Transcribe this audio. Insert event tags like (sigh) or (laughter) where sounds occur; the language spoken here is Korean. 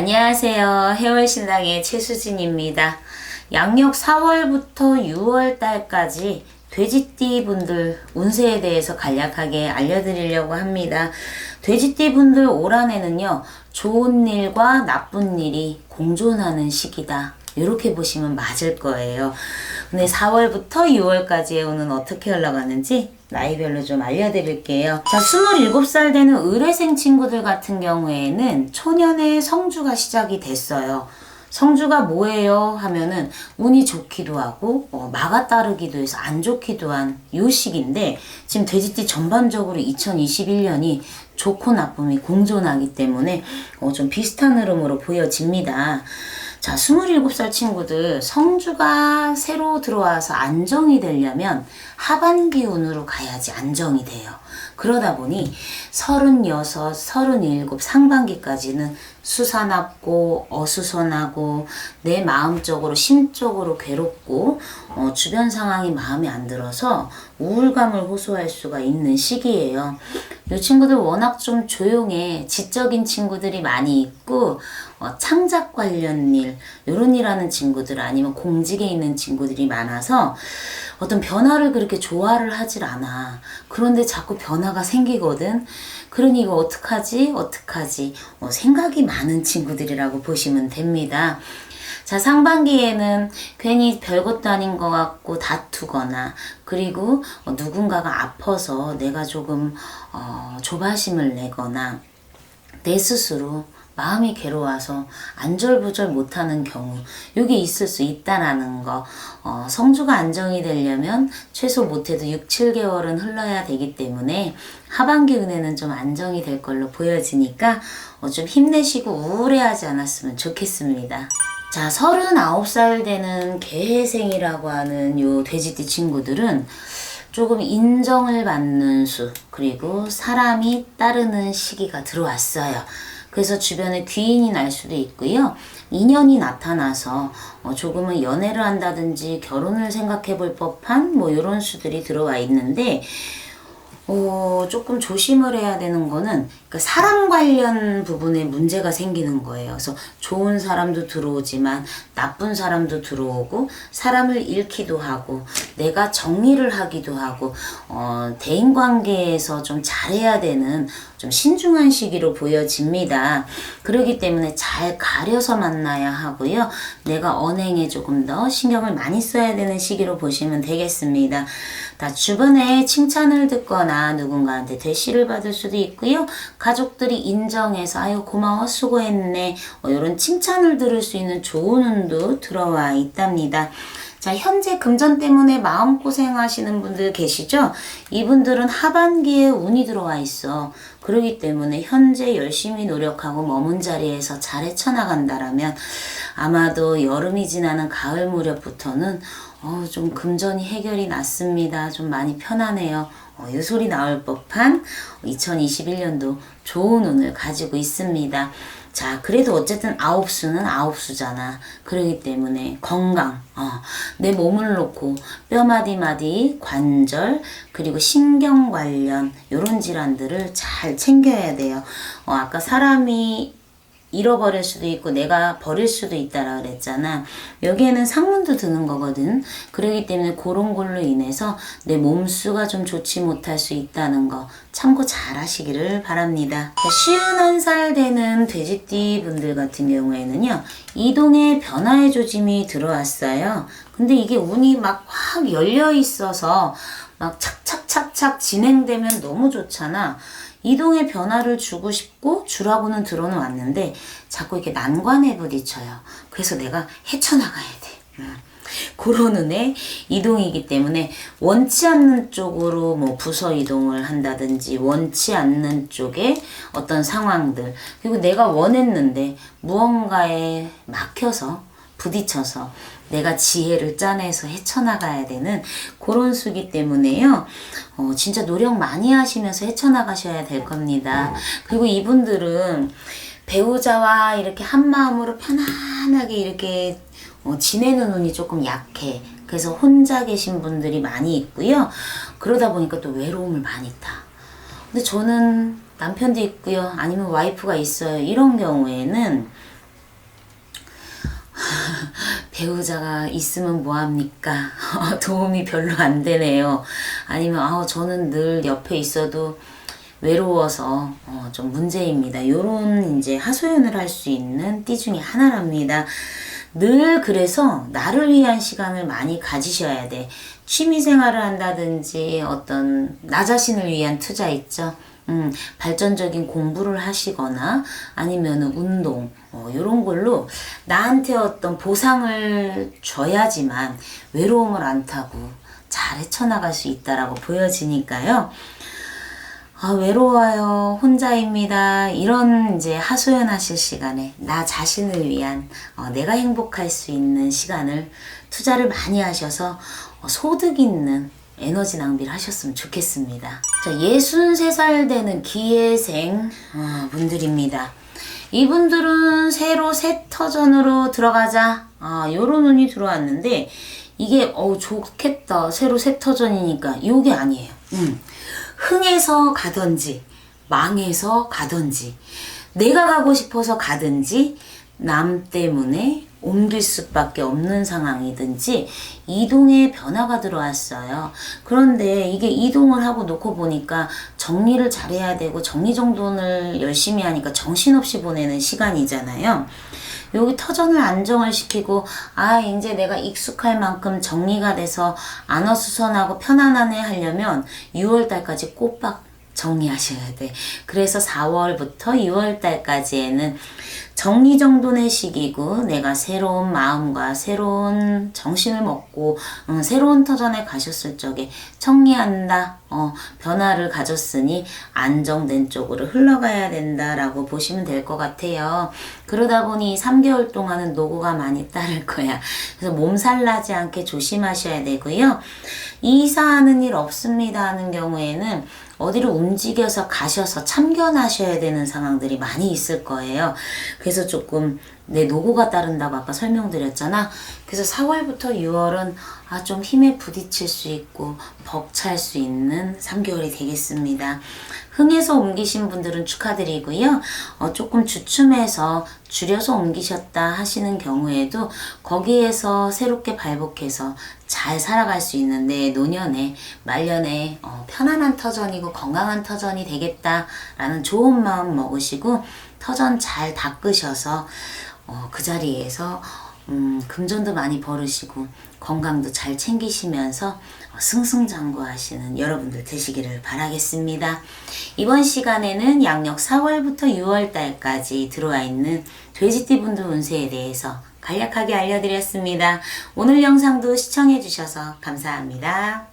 안녕하세요. 해월신당의 최수진입니다. 양력 4월부터 6월 달까지 돼지띠 분들 운세에 대해서 간략하게 알려드리려고 합니다. 돼지띠 분들 올 한해는요, 좋은 일과 나쁜 일이 공존하는 시기다. 이렇게 보시면 맞을 거예요. 근데 4월부터 6월까지의 운은 어떻게 흘러가는지 나이별로 좀 알려드릴게요. 자, 27살 되는 의뢰생 친구들 같은 경우에는 초년에 성주가 시작이 됐어요. 성주가 뭐예요? 하면은 운이 좋기도 하고 어, 막아 따르기도 해서 안 좋기도 한 요 시기인데 지금 돼지띠 전반적으로 2021년이 좋고 나쁨이 공존하기 때문에 어, 좀 비슷한 흐름으로 보여집니다. 자, 27살 친구들 성주가 새로 들어와서 안정이 되려면 하반기 운으로 가야지 안정이 돼요. 그러다 보니 36, 37 상반기까지는 수사납고 어수선하고 내 마음적으로 심적으로 괴롭고 어, 주변 상황이 마음에 안 들어서 우울감을 호소할 수가 있는 시기예요. 이 친구들 워낙 좀 조용해 지적인 친구들이 많이 있고 어, 창작 관련 일 이런 일 하는 친구들 아니면 공직에 있는 친구들이 많아서 어떤 변화를 그렇게 좋아를 하질 않아. 그런데 자꾸 변화가 생기거든. 그러니 이거 어떡하지? 어떡하지? 어, 생각이 많은 친구들이라고 보시면 됩니다. 자, 상반기에는 괜히 별것도 아닌 것 같고 다투거나, 그리고 어, 누군가가 아파서 내가 조금, 어, 조바심을 내거나, 내 스스로 마음이 괴로워서 안절부절 못하는 경우 이게 있을 수 있다라는 거 어, 성주가 안정이 되려면 최소 못해도 6, 7개월은 흘러야 되기 때문에 하반기 은혜는 좀 안정이 될 걸로 보여지니까 어, 좀 힘내시고 우울해하지 않았으면 좋겠습니다. 자, 39살 되는 개해생이라고 하는 요 돼지띠 친구들은 조금 인정을 받는 수, 그리고 사람이 따르는 시기가 들어왔어요. 그래서 주변에 귀인이 날 수도 있고요. 인연이 나타나서 어, 조금은 연애를 한다든지 결혼을 생각해 볼 법한 뭐 이런 수들이 들어와 있는데 어, 조금 조심을 해야 되는 거는 그 사람 관련 부분에 문제가 생기는 거예요. 그래서 좋은 사람도 들어오지만 나쁜 사람도 들어오고 사람을 잃기도 하고 내가 정리를 하기도 하고 어, 대인 관계에서 좀 잘해야 되는 좀 신중한 시기로 보여집니다. 그렇기 때문에 잘 가려서 만나야 하고요. 내가 언행에 조금 더 신경을 많이 써야 되는 시기로 보시면 되겠습니다. 다 주변에 칭찬을 듣거나 누군가한테 대시를 받을 수도 있고요. 가족들이 인정해서 아유 고마워 수고했네 뭐 이런 칭찬을 들을 수 있는 좋은 운도 들어와 있답니다. 자, 현재 금전 때문에 마음고생 하시는 분들 계시죠? 이분들은 하반기에 운이 들어와 있어. 그러기 때문에 현재 열심히 노력하고 머문 자리에서 잘 헤쳐나간다라면 아마도 여름이 지나는 가을 무렵부터는 어, 좀 금전이 해결이 났습니다. 좀 많이 편하네요. 어, 이 소리 나올 법한 2021년도 좋은 운을 가지고 있습니다. 자, 그래도 어쨌든 아홉 수는 아홉 수잖아. 그러기 때문에 건강, 어, 내 몸을 놓고 뼈마디마디, 관절, 그리고 신경 관련 요런 질환들을 잘 챙겨야 돼요. 어, 아까 사람이 잃어버릴 수도 있고 내가 버릴 수도 있다라 그랬잖아. 여기에는 상문도 드는 거거든. 그러기 때문에 그런 걸로 인해서 내 몸수가 좀 좋지 못할 수 있다는 거 참고 잘 하시기를 바랍니다. 쉬운 한살 되는 돼지띠 분들 같은 경우에는요. 이동의 변화의 조짐이 들어왔어요. 근데 이게 운이 막 확 열려 있어서 막 착착착착 진행되면 너무 좋잖아. 이동의 변화를 주고 싶고 주라고는 들어는 왔는데 자꾸 이렇게 난관에 부딪혀요. 그래서 내가 헤쳐나가야 돼. 음. 그런 은의 이동이기 때문에 원치 않는 쪽으로 뭐 부서 이동을 한다든지 원치 않는 쪽에 어떤 상황들 그리고 내가 원했는데 무언가에 막혀서 부딪혀서 내가 지혜를 짜내서 헤쳐나가야 되는 그런 수기 때문에요. 어, 진짜 노력 많이 하시면서 헤쳐나가셔야 될 겁니다. 그리고 이분들은 배우자와 이렇게 한 마음으로 편안하게 이렇게 어, 지내는 운이 조금 약해. 그래서 혼자 계신 분들이 많이 있고요. 그러다 보니까 또 외로움을 많이 타. 근데 저는 남편도 있고요. 아니면 와이프가 있어요. 이런 경우에는 배우자가 있으면 뭐합니까? (laughs) 도움이 별로 안 되네요. 아니면, 아 저는 늘 옆에 있어도 외로워서 어, 좀 문제입니다. 요런 이제 하소연을 할 수 있는 띠 중에 하나랍니다. 늘 그래서 나를 위한 시간을 많이 가지셔야 돼. 취미 생활을 한다든지 어떤 나 자신을 위한 투자 있죠. 음, 발전적인 공부를 하시거나 아니면 운동, 어, 이런 걸로 나한테 어떤 보상을 줘야지만 외로움을 안 타고 잘 헤쳐나갈 수 있다라고 보여지니까요. 아, 외로워요. 혼자입니다. 이런 이제 하소연하실 시간에 나 자신을 위한 어, 내가 행복할 수 있는 시간을 투자를 많이 하셔서 어, 소득 있는 에너지 낭비를 하셨으면 좋겠습니다. 자, 63살 되는 기회생 어, 분들입니다. 이분들은 새로 새 터전으로 들어가자. 아, 요런 운이 들어왔는데 이게 어 좋겠다. 새로 새 터전이니까 요게 아니에요. 음. 흥해서 가든지 망해서 가든지 내가 가고 싶어서 가든지 남 때문에 옮길 수밖에 없는 상황이든지 이동의 변화가 들어왔어요. 그런데 이게 이동을 하고 놓고 보니까 정리를 잘해야 되고 정리정돈을 열심히 하니까 정신없이 보내는 시간이잖아요. 여기 터전을 안정을 시키고 아 이제 내가 익숙할 만큼 정리가 돼서 안어수선하고 편안하네 하려면 6월 달까지 꼬박 정리하셔야 돼. 그래서 4월부터 6월 달까지에는 정리정돈의 시기고 내가 새로운 마음과 새로운 정신을 먹고 음, 새로운 터전에 가셨을 적에 정리한다. 어, 변화를 가졌으니 안정된 쪽으로 흘러가야 된다라고 보시면 될 것 같아요. 그러다 보니 3개월 동안은 노고가 많이 따를 거야. 그래서 몸살 나지 않게 조심하셔야 되고요. 이사하는 일 없습니다 하는 경우에는 어디로 움직여서 가셔서 참견하셔야 되는 상황들이 많이 있을 거예요. 그래서 조금 내 노고가 따른다고 아까 설명드렸잖아. 그래서 4월부터 6월은 아, 좀 힘에 부딪힐 수 있고 벅찰 수 있는 3개월이 되겠습니다. 흥해서 옮기신 분들은 축하드리고요. 어, 조금 주춤해서 줄여서 옮기셨다 하시는 경우에도 거기에서 새롭게 발복해서 잘 살아갈 수 있는 내 노년에 말년에 어, 편안한 터전이고 건강한 터전이 되겠다라는 좋은 마음 먹으시고 터전 잘 닦으셔서 어, 그 자리에서 음, 금전도 많이 벌으시고 건강도 잘 챙기시면서 승승장구하시는 여러분들 되시기를 바라겠습니다. 이번 시간에는 양력 4월부터 6월 달까지 들어와 있는 돼지띠 분들 운세에 대해서 간략하게 알려드렸습니다. 오늘 영상도 시청해주셔서 감사합니다.